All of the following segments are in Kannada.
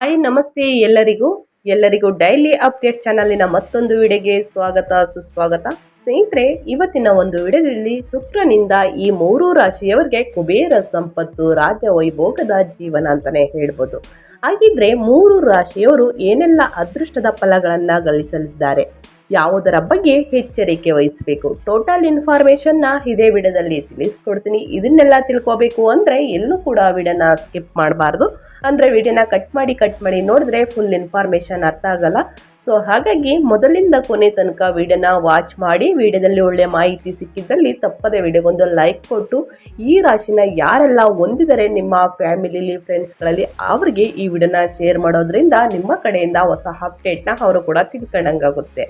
ಹಾಯ್ ನಮಸ್ತೆ ಎಲ್ಲರಿಗೂ. ಎಲ್ಲರಿಗೂ ಡೈಲಿ ಅಪ್ಡೇಟ್ ಚಾನಲಿನ ಮತ್ತೊಂದು ವಿಡಿಯೋಗೆ ಸ್ವಾಗತ, ಸುಸ್ವಾಗತ. ಸ್ನೇಹಿತರೆ, ಇವತ್ತಿನ ಒಂದು ವಿಡಿಯೋದಲ್ಲಿ ಶುಕ್ರನಿಂದ ಈ ಮೂರು ರಾಶಿಯವರಿಗೆ ಕುಬೇರ ಸಂಪತ್ತು, ರಾಜ ವೈಭೋಗದ ಜೀವನ ಅಂತಾನೆ ಹೇಳ್ಬೋದು. ಹಾಗಿದ್ರೆ ಮೂರು ರಾಶಿಯವರು ಏನೆಲ್ಲ ಅದೃಷ್ಟದ ಫಲಗಳನ್ನ ಗಳಿಸಲಿದ್ದಾರೆ? ಯಾವುದರ ಬಗ್ಗೆ ಎಚ್ಚರಿಕೆ ವಹಿಸಬೇಕು? ಟೋಟಲ್ ಇನ್ಫಾರ್ಮೇಷನ್ನ ಇದೇ ವಿಡಿಯೋದಲ್ಲಿ ತಿಳಿಸ್ಕೊಡ್ತೀನಿ. ಇದನ್ನೆಲ್ಲ ತಿಳ್ಕೋಬೇಕು ಅಂದರೆ ಎಲ್ಲೂ ಕೂಡ ವಿಡಿಯೋನ ಸ್ಕಿಪ್ ಮಾಡಬಾರ್ದು. ಅಂದರೆ ವಿಡಿಯೋನ ಕಟ್ ಮಾಡಿ ಕಟ್ ಮಾಡಿ ನೋಡಿದ್ರೆ ಫುಲ್ ಇನ್ಫಾರ್ಮೇಷನ್ ಅರ್ಥ ಆಗಲ್ಲ. ಸೊ ಹಾಗಾಗಿ ಮೊದಲಿಂದ ಕೊನೆ ತನಕ ವಿಡಿಯೋನ ವಾಚ್ ಮಾಡಿ, ವಿಡಿಯೋದಲ್ಲಿ ಒಳ್ಳೆಯ ಮಾಹಿತಿ ಸಿಕ್ಕಿದ್ದಲ್ಲಿ ತಪ್ಪದೆ ವಿಡಿಯೋಗೊಂದು ಲೈಕ್ ಕೊಟ್ಟು, ಈ ರಾಶಿನ ಯಾರೆಲ್ಲ ಹೊಂದಿದರೆ ನಿಮ್ಮ ಫ್ಯಾಮಿಲಿಲಿ ಫ್ರೆಂಡ್ಸ್ಗಳಲ್ಲಿ ಅವರಿಗೆ ಈ ವಿಡಿಯೋನ ಶೇರ್ ಮಾಡೋದ್ರಿಂದ ನಿಮ್ಮ ಕಡೆಯಿಂದ ಹೊಸ ಅಪ್ಡೇಟ್ನ ಅವರು ಕೂಡ ತಿಳ್ಕೊಂಡಂಗಾಗುತ್ತೆ.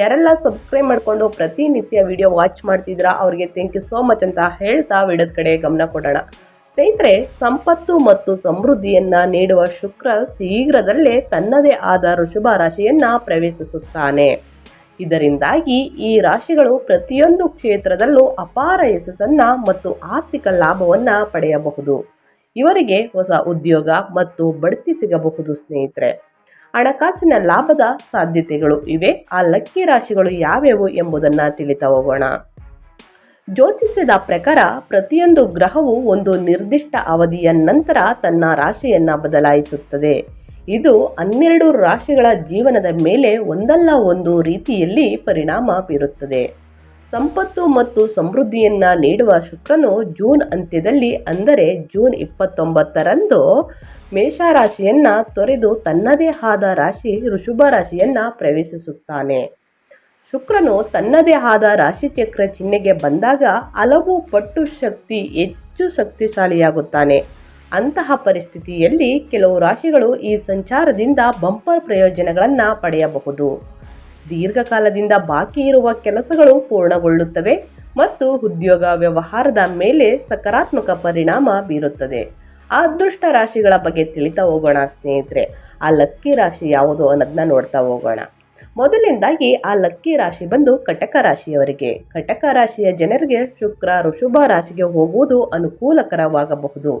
ಯಾರೆಲ್ಲ ಸಬ್ಸ್ಕ್ರೈಬ್ ಮಾಡಿಕೊಂಡು ಪ್ರತಿನಿತ್ಯ ವಿಡಿಯೋ ವಾಚ್ ಮಾಡ್ತಿದ್ರಾ ಅವರಿಗೆ ಥ್ಯಾಂಕ್ ಯು ಸೋ ಮಚ್ ಅಂತ ಹೇಳ್ತಾ ವಿಡಿಯೋದ ಕಡೆ ಗಮನ ಕೊಡೋಣ. ಸ್ನೇಹಿತರೆ, ಸಂಪತ್ತು ಮತ್ತು ಸಮೃದ್ಧಿಯನ್ನ ನೀಡುವ ಶುಕ್ರ ಶೀಘ್ರದಲ್ಲೇ ತನ್ನದೇ ಆದ ಋಷಭ ರಾಶಿಯನ್ನ ಪ್ರವೇಶಿಸುತ್ತಾನೆ. ಇದರಿಂದಾಗಿ ಈ ರಾಶಿಗಳು ಪ್ರತಿಯೊಂದು ಕ್ಷೇತ್ರದಲ್ಲೂ ಅಪಾರ ಯಶಸ್ಸನ್ನ ಮತ್ತು ಆರ್ಥಿಕ ಲಾಭವನ್ನ ಪಡೆಯಬಹುದು. ಇವರಿಗೆ ಹೊಸ ಉದ್ಯೋಗ ಮತ್ತು ಬಡ್ತಿ ಸಿಗಬಹುದು ಸ್ನೇಹಿತರೆ. ಹಣಕಾಸಿನ ಲಾಭದ ಸಾಧ್ಯತೆಗಳು ಇವೆ. ಆ ಲಕ್ಕಿ ರಾಶಿಗಳು ಯಾವ್ಯಾವು ಎಂಬುದನ್ನು ತಿಳಿತಾ ಹೋಗೋಣ ಜ್ಯೋತಿಷ್ಯದ ಪ್ರಕಾರ ಪ್ರತಿಯೊಂದು ಗ್ರಹವು ಒಂದು ನಿರ್ದಿಷ್ಟ ಅವಧಿಯ ನಂತರ ತನ್ನ ರಾಶಿಯನ್ನು ಬದಲಾಯಿಸುತ್ತದೆ. ಇದು ಹನ್ನೆರಡು ರಾಶಿಗಳ ಜೀವನದ ಮೇಲೆ ಒಂದಲ್ಲ ಒಂದು ರೀತಿಯಲ್ಲಿ ಪರಿಣಾಮ ಬೀರುತ್ತದೆ. ಸಂಪತ್ತು ಮತ್ತು ಸಮೃದ್ಧಿಯನ್ನು ನೀಡುವ ಶುಕ್ರನು ಜೂನ್ ಅಂತ್ಯದಲ್ಲಿ, ಅಂದರೆ ಜೂನ್ ಇಪ್ಪತ್ತೊಂಬತ್ತರಂದು ಮೇಷರಾಶಿಯನ್ನು ತೊರೆದು ತನ್ನದೇ ಆದ ರಾಶಿ ಋಷಭ ರಾಶಿಯನ್ನು ಪ್ರವೇಶಿಸುತ್ತಾನೆ. ಶುಕ್ರನು ತನ್ನದೇ ಆದ ರಾಶಿಚಕ್ರ ಚಿಹ್ನೆಗೆ ಬಂದಾಗ ಹಲವು ಪಟ್ಟು ಶಕ್ತಿ ಹೆಚ್ಚು ಶಕ್ತಿಶಾಲಿಯಾಗುತ್ತಾನೆ. ಅಂತಹ ಪರಿಸ್ಥಿತಿಯಲ್ಲಿ ಕೆಲವು ರಾಶಿಗಳು ಈ ಸಂಚಾರದಿಂದ ಬಂಪರ್ ಪ್ರಯೋಜನಗಳನ್ನು ಪಡೆಯಬಹುದು. ದೀರ್ಘಕಾಲದಿಂದ ಬಾಕಿ ಇರುವ ಕೆಲಸಗಳು ಪೂರ್ಣಗೊಳ್ಳುತ್ತವೆ ಮತ್ತು ಉದ್ಯೋಗ ವ್ಯವಹಾರದ ಮೇಲೆ ಸಕಾರಾತ್ಮಕ ಪರಿಣಾಮ ಬೀರುತ್ತದೆ. ಅದೃಷ್ಟ ರಾಶಿಗಳ ಬಗ್ಗೆ ತಿಳಿತಾ ಹೋಗೋಣ ಸ್ನೇಹಿತರೆ. ಆ ಲಕ್ಕಿ ರಾಶಿ ಯಾವುದು ಅನ್ನೋದನ್ನ ನೋಡ್ತಾ ಹೋಗೋಣ. ಮೊದಲಿಂದಾಗಿ ಆ ಲಕ್ಕಿ ರಾಶಿ ಬಂದು ಕಟಕ ರಾಶಿಯವರಿಗೆ. ಕಟಕ ರಾಶಿಯ ಜನರಿಗೆ ಶುಕ್ರ, ಋಷಭ ರಾಶಿಗೆ ಹೋಗುವುದು ಅನುಕೂಲಕರವಾಗಬಹುದು.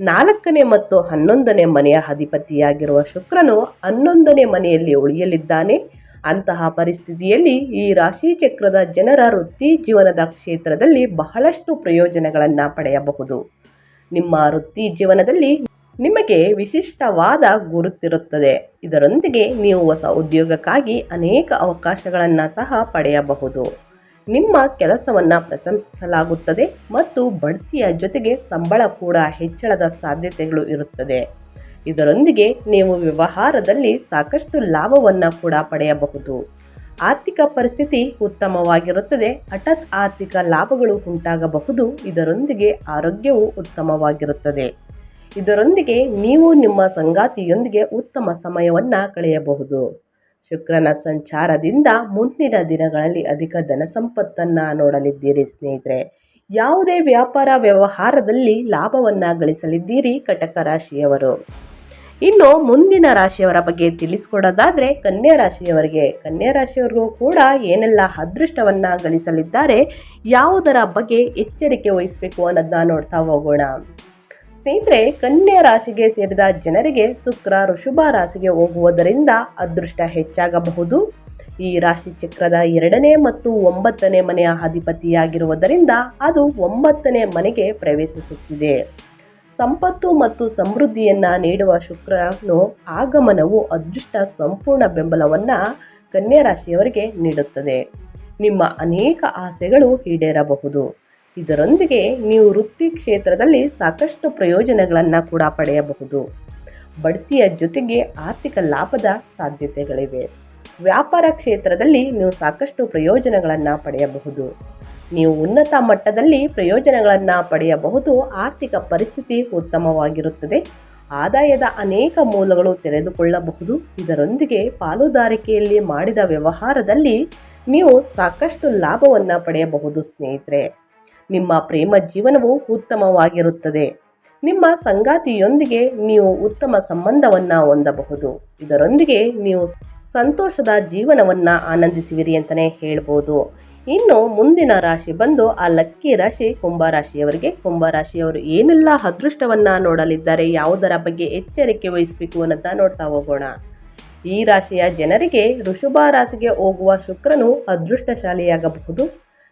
ನಾಲ್ಕನೇ ಮತ್ತು ಹನ್ನೊಂದನೇ ಮನೆಯ ಅಧಿಪತಿಯಾಗಿರುವ ಶುಕ್ರನು ಹನ್ನೊಂದನೇ ಮನೆಯಲ್ಲಿ ಉಳಿಯಲಿದ್ದಾನೆ. ಅಂತಹ ಪರಿಸ್ಥಿತಿಯಲ್ಲಿ ಈ ರಾಶಿ ಚಕ್ರದ ಜನರ ವೃತ್ತಿ ಜೀವನದ ಕ್ಷೇತ್ರದಲ್ಲಿ ಬಹಳಷ್ಟು ಪ್ರಯೋಜನಗಳನ್ನು ಪಡೆಯಬಹುದು. ನಿಮ್ಮ ವೃತ್ತಿ ಜೀವನದಲ್ಲಿ ನಿಮಗೆ ವಿಶಿಷ್ಟವಾದ ಗುರುತಿರುತ್ತದೆ. ಇದರೊಂದಿಗೆ ನೀವು ಹೊಸ ಉದ್ಯೋಗಕ್ಕಾಗಿ ಅನೇಕ ಅವಕಾಶಗಳನ್ನು ಸಹ ಪಡೆಯಬಹುದು. ನಿಮ್ಮ ಕೆಲಸವನ್ನು ಪ್ರಶಂಸಿಸಲಾಗುತ್ತದೆ ಮತ್ತು ಬಡ್ತಿಯ ಜೊತೆಗೆ ಸಂಬಳ ಕೂಡ ಹೆಚ್ಚಳದ ಸಾಧ್ಯತೆಗಳು ಇರುತ್ತದೆ. ಇದರೊಂದಿಗೆ ನೀವು ವ್ಯವಹಾರದಲ್ಲಿ ಸಾಕಷ್ಟು ಲಾಭವನ್ನು ಕೂಡ ಪಡೆಯಬಹುದು. ಆರ್ಥಿಕ ಪರಿಸ್ಥಿತಿ ಉತ್ತಮವಾಗಿರುತ್ತದೆ, ಹಠಾತ್ ಆರ್ಥಿಕ ಲಾಭಗಳು ಉಂಟಾಗಬಹುದು, ಇದರೊಂದಿಗೆ ಆರೋಗ್ಯವು ಉತ್ತಮವಾಗಿರುತ್ತದೆ. ಇದರೊಂದಿಗೆ ನೀವು ನಿಮ್ಮ ಸಂಗಾತಿಯೊಂದಿಗೆ ಉತ್ತಮ ಸಮಯವನ್ನು ಕಳೆಯಬಹುದು. ಶುಕ್ರನ ಸಂಚಾರದಿಂದ ಮುಂದಿನ ದಿನಗಳಲ್ಲಿ ಅಧಿಕ ಧನ ಸಂಪತ್ತನ್ನು ನೋಡಲಿದ್ದೀರಿ ಸ್ನೇಹಿತರೆ. ಯಾವುದೇ ವ್ಯಾಪಾರ ವ್ಯವಹಾರದಲ್ಲಿ ಲಾಭವನ್ನು ಗಳಿಸಲಿದ್ದೀರಿ ಕಟಕ ರಾಶಿಯವರು. ಇನ್ನು ಮುಂದಿನ ರಾಶಿಯವರ ಬಗ್ಗೆ ತಿಳಿಸ್ಕೊಡೋದಾದರೆ ಕನ್ಯಾ ರಾಶಿಯವರಿಗೆ. ಕನ್ಯಾ ರಾಶಿಯವರಿಗೂ ಕೂಡ ಏನೆಲ್ಲ ಅದೃಷ್ಟವನ್ನು ಗಳಿಸಲಿದ್ದಾರೆ, ಯಾವುದರ ಬಗ್ಗೆ ಎಚ್ಚರಿಕೆ ವಹಿಸಬೇಕು ಅನ್ನೋದನ್ನ ನೋಡ್ತಾ ಹೋಗೋಣ. ಸ್ನೇಹಿತರೆ, ಕನ್ಯಾ ರಾಶಿಗೆ ಸೇರಿದ ಜನರಿಗೆ ಶುಕ್ರ ಋಷಭ ರಾಶಿಗೆ ಹೋಗುವುದರಿಂದ ಅದೃಷ್ಟ ಹೆಚ್ಚಾಗಬಹುದು. ಈ ರಾಶಿ ಚಕ್ರದ ಎರಡನೇ ಮತ್ತು ಒಂಬತ್ತನೇ ಮನೆಯ ಅಧಿಪತಿಯಾಗಿರುವುದರಿಂದ ಅದು ಒಂಬತ್ತನೇ ಮನೆಗೆ ಪ್ರವೇಶಿಸುತ್ತಿದೆ. ಸಂಪತ್ತು ಮತ್ತು ಸಮೃದ್ಧಿಯನ್ನು ನೀಡುವ ಶುಕ್ರನು ಆಗಮನವು ಅದೃಷ್ಟ ಸಂಪೂರ್ಣ ಬೆಂಬಲವನ್ನು ಕನ್ಯಾ ರಾಶಿಯವರಿಗೆ ನೀಡುತ್ತದೆ. ನಿಮ್ಮ ಅನೇಕ ಆಸೆಗಳು ಈಡೇರಬಹುದು. ಇದರೊಂದಿಗೆ ನೀವು ವೃತ್ತಿ ಕ್ಷೇತ್ರದಲ್ಲಿ ಸಾಕಷ್ಟು ಪ್ರಯೋಜನಗಳನ್ನು ಕೂಡ ಪಡೆಯಬಹುದು. ಬಡ್ತಿಯ ಜೊತೆಗೆ ಆರ್ಥಿಕ ಲಾಭದ ಸಾಧ್ಯತೆಗಳಿವೆ. ವ್ಯಾಪಾರ ಕ್ಷೇತ್ರದಲ್ಲಿ ನೀವು ಸಾಕಷ್ಟು ಪ್ರಯೋಜನಗಳನ್ನು ಪಡೆಯಬಹುದು. ನೀವು ಉನ್ನತ ಮಟ್ಟದಲ್ಲಿ ಪ್ರಯೋಜನಗಳನ್ನು ಪಡೆಯಬಹುದು. ಆರ್ಥಿಕ ಪರಿಸ್ಥಿತಿ ಉತ್ತಮವಾಗಿರುತ್ತದೆ. ಆದಾಯದ ಅನೇಕ ಮೂಲಗಳು ತೆರೆದುಕೊಳ್ಳಬಹುದು. ಇದರೊಂದಿಗೆ ಪಾಲುದಾರಿಕೆಯಲ್ಲಿ ಮಾಡಿದ ವ್ಯವಹಾರದಲ್ಲಿ ನೀವು ಸಾಕಷ್ಟು ಲಾಭವನ್ನು ಪಡೆಯಬಹುದು ಸ್ನೇಹಿತರೆ. ನಿಮ್ಮ ಪ್ರೇಮ ಜೀವನವು ಉತ್ತಮವಾಗಿರುತ್ತದೆ. ನಿಮ್ಮ ಸಂಗಾತಿಯೊಂದಿಗೆ ನೀವು ಉತ್ತಮ ಸಂಬಂಧವನ್ನು ಹೊಂದಬಹುದು. ಇದರೊಂದಿಗೆ ನೀವು ಸಂತೋಷದ ಜೀವನವನ್ನು ಆನಂದಿಸುವಿರಿ ಅಂತಲೇ ಹೇಳ್ಬೋದು. ಇನ್ನು ಮುಂದಿನ ರಾಶಿ ಬಂದು ಆ ಲಕ್ಕಿ ರಾಶಿ ಕುಂಭರಾಶಿಯವರಿಗೆ ಕುಂಭರಾಶಿಯವರು ಏನೆಲ್ಲ ಅದೃಷ್ಟವನ್ನು ನೋಡಲಿದ್ದಾರೆ, ಯಾವುದರ ಬಗ್ಗೆ ಎಚ್ಚರಿಕೆ ವಹಿಸಬೇಕು ಅನ್ನೋದ ನೋಡ್ತಾ ಹೋಗೋಣ. ಈ ರಾಶಿಯ ಜನರಿಗೆ ಋಷಭ ರಾಶಿಗೆ ಹೋಗುವ ಶುಕ್ರನು ಅದೃಷ್ಟಶಾಲಿಯಾಗಬಹುದು.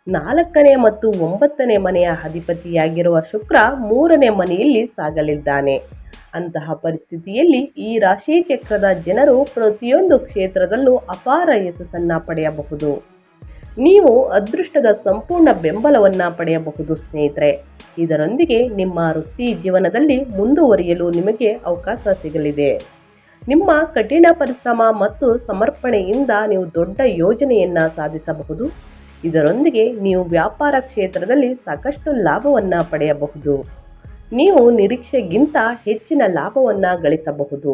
ನಾಲ್ಕನೇ ಮತ್ತು ಒಂಬತ್ತನೇ ಮನೆಯ ಅಧಿಪತಿಯಾಗಿರುವ ಶುಕ್ರ ಮೂರನೇ ಮನೆಯಲ್ಲಿ ಸಾಗಲಿದ್ದಾನೆ. ಅಂತಹ ಪರಿಸ್ಥಿತಿಯಲ್ಲಿ ಈ ರಾಶಿ ಚಕ್ರದ ಜನರು ಪ್ರತಿಯೊಂದು ಕ್ಷೇತ್ರದಲ್ಲೂ ಅಪಾರ ಯಶಸ್ಸನ್ನು ಪಡೆಯಬಹುದು. ನೀವು ಅದೃಷ್ಟದ ಸಂಪೂರ್ಣ ಬೆಂಬಲವನ್ನು ಪಡೆಯಬಹುದು ಸ್ನೇಹಿತರೆ. ಇದರೊಂದಿಗೆ ನಿಮ್ಮ ವೃತ್ತಿ ಜೀವನದಲ್ಲಿ ಮುಂದುವರಿಯಲು ನಿಮಗೆ ಅವಕಾಶ ಸಿಗಲಿದೆ. ನಿಮ್ಮ ಕಠಿಣ ಪರಿಶ್ರಮ ಮತ್ತು ಸಮರ್ಪಣೆಯಿಂದ ನೀವು ದೊಡ್ಡ ಯೋಜನೆಯನ್ನು ಸಾಧಿಸಬಹುದು. ಇದರೊಂದಿಗೆ ನೀವು ವ್ಯಾಪಾರ ಕ್ಷೇತ್ರದಲ್ಲಿ ಸಾಕಷ್ಟು ಲಾಭವನ್ನು ಪಡೆಯಬಹುದು. ನೀವು ನಿರೀಕ್ಷೆಗಿಂತ ಹೆಚ್ಚಿನ ಲಾಭವನ್ನು ಗಳಿಸಬಹುದು.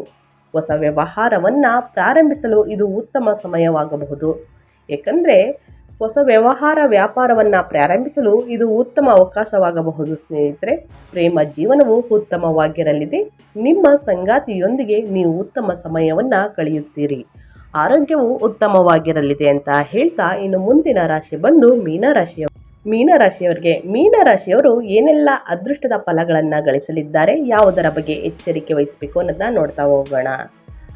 ಹೊಸ ವ್ಯವಹಾರವನ್ನು ಪ್ರಾರಂಭಿಸಲು ಇದು ಉತ್ತಮ ಸಮಯವಾಗಬಹುದು. ಏಕೆಂದರೆ, ಹೊಸ ವ್ಯವಹಾರ ವ್ಯಾಪಾರವನ್ನು ಪ್ರಾರಂಭಿಸಲು ಇದು ಉತ್ತಮ ಅವಕಾಶವಾಗಬಹುದು ಸ್ನೇಹಿತರೆ. ಪ್ರೇಮ ಜೀವನವು ಉತ್ತಮವಾಗಿರಲಿದೆ. ನಿಮ್ಮ ಸಂಗಾತಿಯೊಂದಿಗೆ ನೀವು ಉತ್ತಮ ಸಮಯವನ್ನು ಕಳೆಯುತ್ತೀರಿ. ಆರೋಗ್ಯವು ಉತ್ತಮವಾಗಿರಲಿದೆ ಅಂತ ಹೇಳ್ತಾ ಇನ್ನು ಮುಂದಿನ ರಾಶಿ ಬಂದು ಮೀನರಾಶಿಯ ಮೀನರಾಶಿಯವರಿಗೆ ಮೀನರಾಶಿಯವರು ಏನೆಲ್ಲ ಅದೃಷ್ಟದ ಫಲಗಳನ್ನು ಗಳಿಸಲಿದ್ದಾರೆ, ಯಾವುದರ ಬಗ್ಗೆ ಎಚ್ಚರಿಕೆ ವಹಿಸಬೇಕು ಅನ್ನೋದನ್ನ ನೋಡ್ತಾ ಹೋಗೋಣ.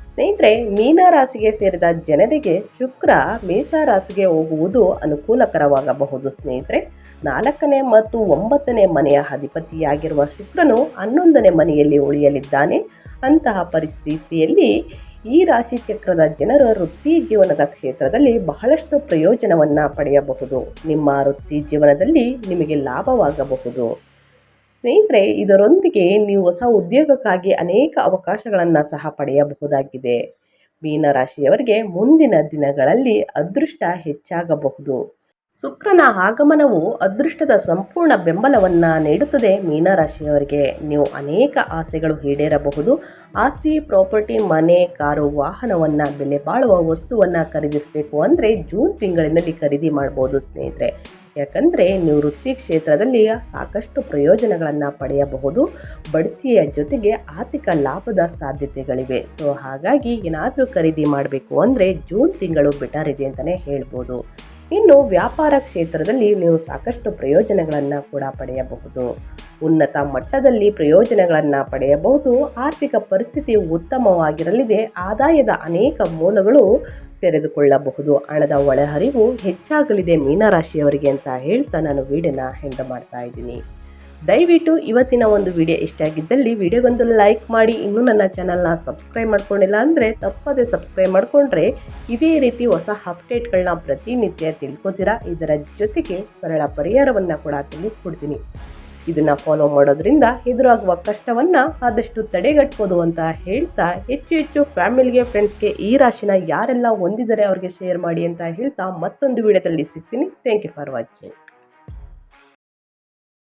ಸ್ನೇಹಿತರೆ ಮೀನರಾಶಿಗೆ ಸೇರಿದ ಜನರಿಗೆ ಶುಕ್ರ ಮೇಷರಾಶಿಗೆ ಹೋಗುವುದು ಅನುಕೂಲಕರವಾಗಬಹುದು ಸ್ನೇಹಿತರೆ. ನಾಲ್ಕನೇ ಮತ್ತು ಒಂಬತ್ತನೇ ಮನೆಯ ಅಧಿಪತಿಯಾಗಿರುವ ಶುಕ್ರನು ಹನ್ನೊಂದನೇ ಮನೆಯಲ್ಲಿ ಉಳಿಯಲಿದ್ದಾನೆ. ಅಂತಹ ಪರಿಸ್ಥಿತಿಯಲ್ಲಿ ಈ ರಾಶಿ ಚಕ್ರದ ಜನರ ವೃತ್ತಿ ಜೀವನದ ಕ್ಷೇತ್ರದಲ್ಲಿ ಬಹಳಷ್ಟು ಪ್ರಯೋಜನವನ್ನು ಪಡೆಯಬಹುದು. ನಿಮ್ಮ ವೃತ್ತಿ ಜೀವನದಲ್ಲಿ ನಿಮಗೆ ಲಾಭವಾಗಬಹುದು. ಸ್ನೇಹಿತರೆ, ಇದರೊಂದಿಗೆ ನೀವು ಹೊಸ ಉದ್ಯೋಗಕ್ಕಾಗಿ ಅನೇಕ ಅವಕಾಶಗಳನ್ನು ಸಹ ಪಡೆಯಬಹುದಾಗಿದೆ. ಮೀನರಾಶಿಯವರಿಗೆ ಮುಂದಿನ ದಿನಗಳಲ್ಲಿ ಅದೃಷ್ಟ ಹೆಚ್ಚಾಗಬಹುದು. ಶುಕ್ರನ ಆಗಮನವು ಅದೃಷ್ಟದ ಸಂಪೂರ್ಣ ಬೆಂಬಲವನ್ನು ನೀಡುತ್ತದೆ ಮೀನರಾಶಿಯವರಿಗೆ. ನೀವು ಅನೇಕ ಆಸೆಗಳು ಈಡೇರಬಹುದು. ಆಸ್ತಿ, ಪ್ರಾಪರ್ಟಿ, ಮನೆ, ಕಾರು, ವಾಹನವನ್ನು ಬೆಲೆ ಬಾಳುವ ವಸ್ತುವನ್ನು ಖರೀದಿಸಬೇಕು ಅಂದರೆ ಜೂನ್ ತಿಂಗಳಿನಲ್ಲಿ ಖರೀದಿ ಮಾಡ್ಬೋದು ಸ್ನೇಹಿತರೆ. ಯಾಕಂದರೆ ನೀವು ವೃತ್ತಿ ಕ್ಷೇತ್ರದಲ್ಲಿ ಸಾಕಷ್ಟು ಪ್ರಯೋಜನಗಳನ್ನು ಪಡೆಯಬಹುದು. ಬಡ್ತಿಯ ಜೊತೆಗೆ ಆರ್ಥಿಕ ಲಾಭದ ಸಾಧ್ಯತೆಗಳಿವೆ. ಸೊ, ಹಾಗಾಗಿ ಏನಾದರೂ ಖರೀದಿ ಮಾಡಬೇಕು ಅಂದರೆ ಜೂನ್ ತಿಂಗಳು ಬೆಟರ್ ಇದೆ ಅಂತಲೇ ಹೇಳ್ಬೋದು. ಇನ್ನು ವ್ಯಾಪಾರ ಕ್ಷೇತ್ರದಲ್ಲಿ ನೀವು ಸಾಕಷ್ಟು ಪ್ರಯೋಜನಗಳನ್ನು ಕೂಡ ಪಡೆಯಬಹುದು. ಉನ್ನತ ಮಟ್ಟದಲ್ಲಿ ಪ್ರಯೋಜನಗಳನ್ನು ಪಡೆಯಬಹುದು. ಆರ್ಥಿಕ ಪರಿಸ್ಥಿತಿ ಉತ್ತಮವಾಗಿರಲಿದೆ. ಆದಾಯದ ಅನೇಕ ಮೂಲಗಳು ತೆರೆದುಕೊಳ್ಳಬಹುದು. ಹಣದ ಒಳಹರಿವು ಹೆಚ್ಚಾಗಲಿದೆ ಮೀನರಾಶಿಯವರಿಗೆ ಅಂತ ಹೇಳ್ತಾ ನಾನು ವೀಡಿಯೋನ ಹೆಂಡ ಮಾಡ್ತಾ ಇದ್ದೀನಿ. ದಯವಿಟ್ಟು ಇವತ್ತಿನ ಒಂದು ವಿಡಿಯೋ ಇಷ್ಟ ಆಗಿದ್ದಲ್ಲಿ ವಿಡಿಯೋಗೊಂದು ಲೈಕ್ ಮಾಡಿ, ಇನ್ನೂ ನನ್ನ ಚಾನಲ್ನ ಸಬ್ಸ್ಕ್ರೈಬ್ ಮಾಡ್ಕೊಂಡಿಲ್ಲ ಅಂದರೆ ತಪ್ಪದೇ ಸಬ್ಸ್ಕ್ರೈಬ್ ಮಾಡಿಕೊಂಡ್ರೆ ಇದೇ ರೀತಿ ಹೊಸ ಅಪ್ಡೇಟ್ಗಳನ್ನ ಪ್ರತಿನಿತ್ಯ ತಿಳ್ಕೊತೀರಾ? ಇದರ ಜೊತೆಗೆ ಸರಳ ಪರಿಹಾರವನ್ನು ಕೂಡ ತಿಳಿಸ್ಕೊಡ್ತೀನಿ. ಇದನ್ನು ಫಾಲೋ ಮಾಡೋದ್ರಿಂದ ಎದುರಾಗುವ ಕಷ್ಟವನ್ನು ಆದಷ್ಟು ತಡೆಗಟ್ಬೋದು ಅಂತ ಹೇಳ್ತಾ ಹೆಚ್ಚು ಹೆಚ್ಚು ಫ್ಯಾಮಿಲಿಗೆ ಫ್ರೆಂಡ್ಸ್ಗೆ ಈ ರಾಶಿನ ಯಾರೆಲ್ಲ ಹೊಂದಿದ್ದಾರೆ ಅವ್ರಿಗೆ ಶೇರ್ ಮಾಡಿ ಅಂತ ಹೇಳ್ತಾ ಮತ್ತೊಂದು ವಿಡಿಯೋದಲ್ಲಿ ಸಿಗ್ತೀನಿ. Thank you for watching